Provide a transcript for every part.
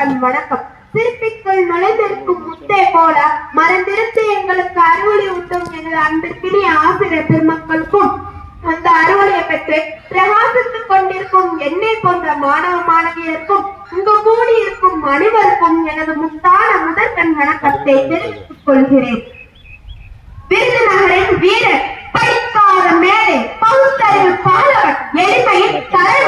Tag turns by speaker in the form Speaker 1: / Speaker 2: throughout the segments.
Speaker 1: முதற்கண் வணக்கம். சிற்பிக்குள் நுழைந்திருக்கும் முத்தே போல மறந்திருந்து எங்களுக்கு அறுவடை உண்டும் எங்கள் அன்பிற்கினிய ஆசிரியர் பெருமக்களுக்கும் அந்த அறுவடையை பெற்று பிரகாசித்துக் கொண்டிருக்கும் என்னை போன்ற மாணவ மாணவியருக்கும் இங்கு கூடி இருக்கும் அனைவருக்கும் எனது முத்தான முதற்கண் வணக்கத்தை தெரிவித்துக் கொள்கிறேன். விருதுநகரின் வீரர் படிக்காத மேலே பகுத்தறிவு பாலவன் எளிமையின் தலைவன்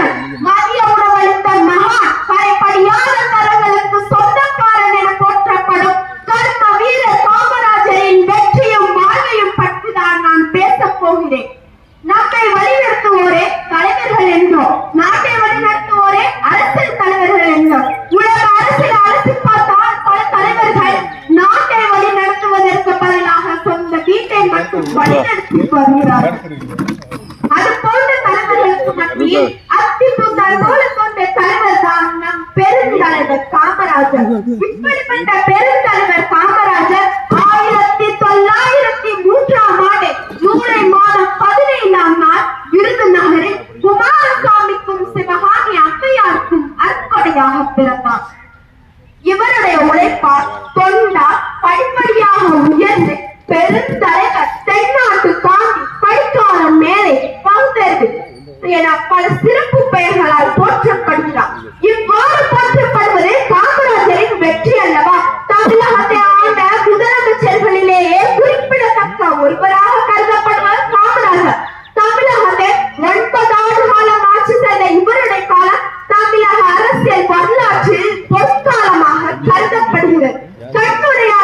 Speaker 1: பேசப் போகிறேன் நம்மை வழிநடத்துவோரே தலைவர்கள் என்றோம் நாட்டை வழிநடத்துவோரே அரசியல் தலைவர்கள் என்றோம் உலக அரசியல் அரசு பார்த்தால் பல தலைவர்கள் நாட்டை வழிநடத்துவதற்கு பதிலாக சொந்த வீட்டை மட்டும் வழிநடத்தி வருகிறார்கள் அது போன்ற தலைவர்களுக்கு மத்தியில் அத்திபுத்தால் போல கொண்ட தலைவர் தான் நம் பெருந்தலைவர் காமராஜர். இப்படிப்பட்ட இவருடைய உழைப்பால் தொண்டா படிப்படியாக உயர்ந்து பெருந்தலைவர் தென்னாட்டு காந்தி படிக்காலம் மேலே பகுத்தறிவு என பல சிறப்பு பெயர்களால் போற்றப்படுகிறார். இவ்வாறு போற்றப்படுவதே காமராஜரின் வெற்றி அல்லவா?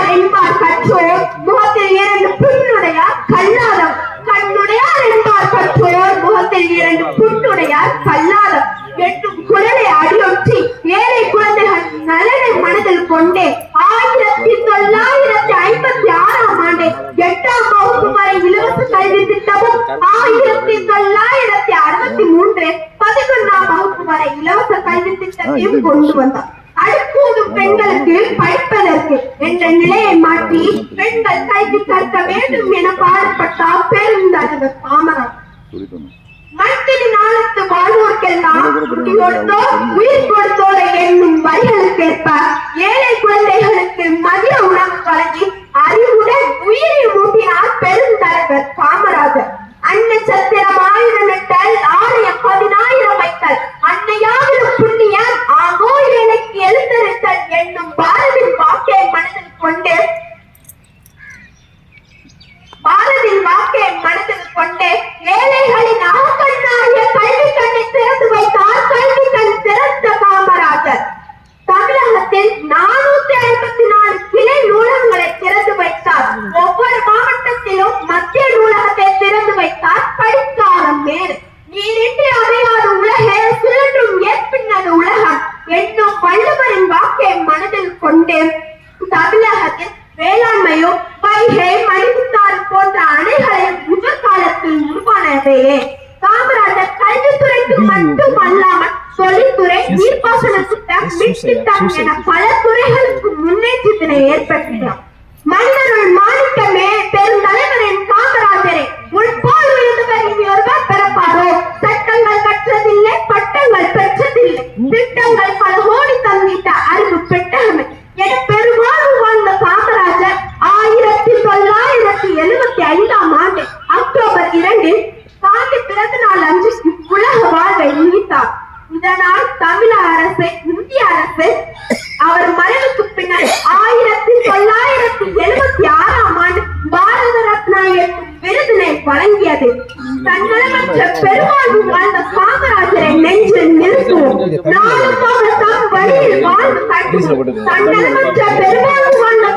Speaker 1: கண்ணுடையார் என்பார் கற்றோர் முகத்தில் இரண்டு புண்ணுடையார் கல்லாதம். கண்ணுடையார் என்பார் கற்றோர் முகத்தில் இரண்டு புண்ணுடையார் கல்லாதம். எட்டும் குரலை அடியொற்றி ஏழை குழந்தைகள் நலனை மனதில் கொண்டே ஆயிரத்தி தொள்ளாயிரத்தி ஐம்பத்தி ஆறாம் ஆண்டு எட்டாம் வகுப்பு வரை இலவச கல்வி திட்டமும் ஆயிரத்தி தொள்ளாயிரத்தி அறுபத்தி மூன்று பதினொன்றாம் வகுப்பு வரை இலவச கல்வி திட்டத்தையும் கொண்டு வந்தார் பெண்களுக்கு படிப்பதற்கு என்ற நிலையை மாற்றி பெண்கள் கல்வி கற்க வேண்டும் என பாடுபட்டார் பெருந்தலைவர் காமராஜர் மனிதனின் ஆழத்து வாழ்வோர்க்கெல்லாம் உயிர் கொடுத்தோரை என்னும் உருவானவையே காமராஜர் கல்வித்துறைக்கு மட்டுமல்லாமல் தொழில்துறை நீர்ப்பாசன திட்டம் என பல துறைகளுக்கு முன்னேற்றத்தினை ஏற்படுத்தினார் மன்னருள் மாணிக்கமே வழங்கியது தன்னலமற்ற பெருவாழ்வு வாழ்ந்த காமராஜரை நெஞ்சில் நிறுத்துவோம். நாளும் அவர் தம் வழியில் வாழ்ந்து காட்டுவோம். தன்னலமற்ற பெருவாழ்வு வாழ்ந்த